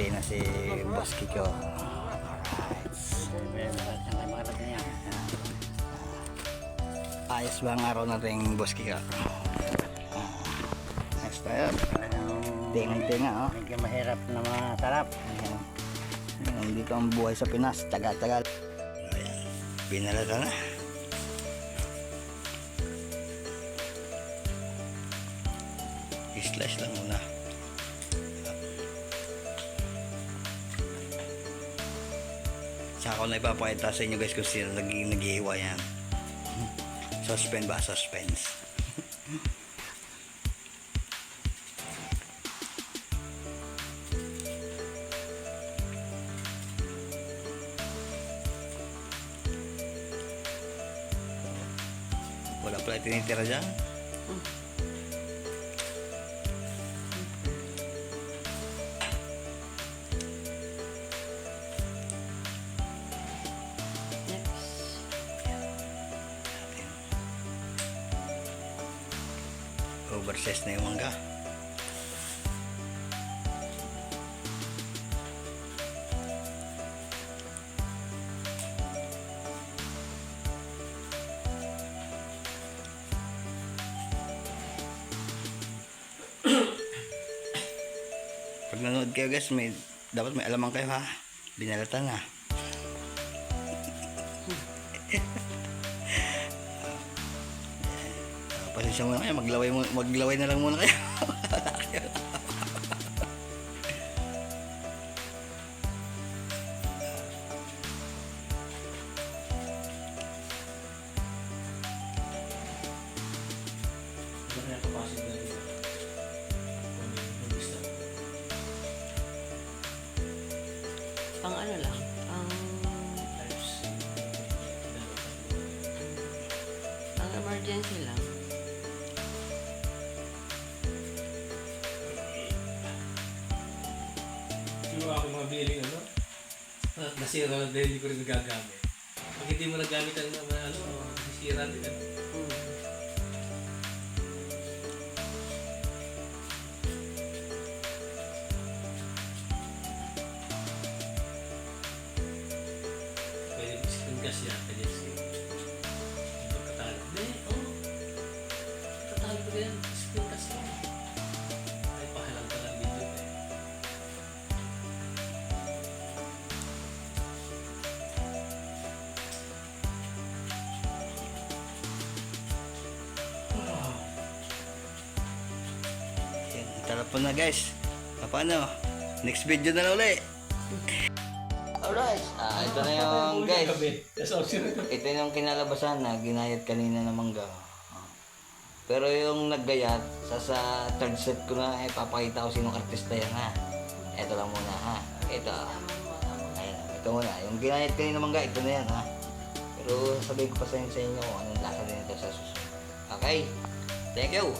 Namimili na si Boss Kiko. Alright. Ayos ba ang araw natin, Boss Kiko? Ayos tayo. Tingang-tinga, oh. Medyo mahirap na masarap. Ayan. Dito ang buhay sa Pinas, taga-tagal. Pinalata na. I-slice lang muna. Saka ko na ipapakita sa inyo guys kung sino naging naghihiwa yan. Suspense ba? Suspense. Wala pala tinitira dyan. Oversize na yung mangga. Pag nanood kayo guys, may, dapat may alaman kayo ha. Binalatan na. Pasensya muna kayo, maglaway, mo- maglaway na lang muna kayo. Pang ano lang, pang, pang emergency lang. Yung ako mga biling ano, nasira na dahil hindi ko rin nagagamit. Pag hindi mo nagamit ang ano, nasisira din Talapon na guys. Paano? Next video na uli. Alright, ah, ito na yung guys. Ito. Yung kinalabasan na ginayat kanina ng mangga. Pero yung naggayat, sa, sa third set ko na, eh, papakita ko sinong artista yan ha. Ito lang muna ha. Ito. Ayan, ito muna. Yung ginayat kanina ng mangga, ito na yan ha. Pero sabihin ko pa sa inyo, kung anong lasa din ito sa susunod. Okay? Thank you.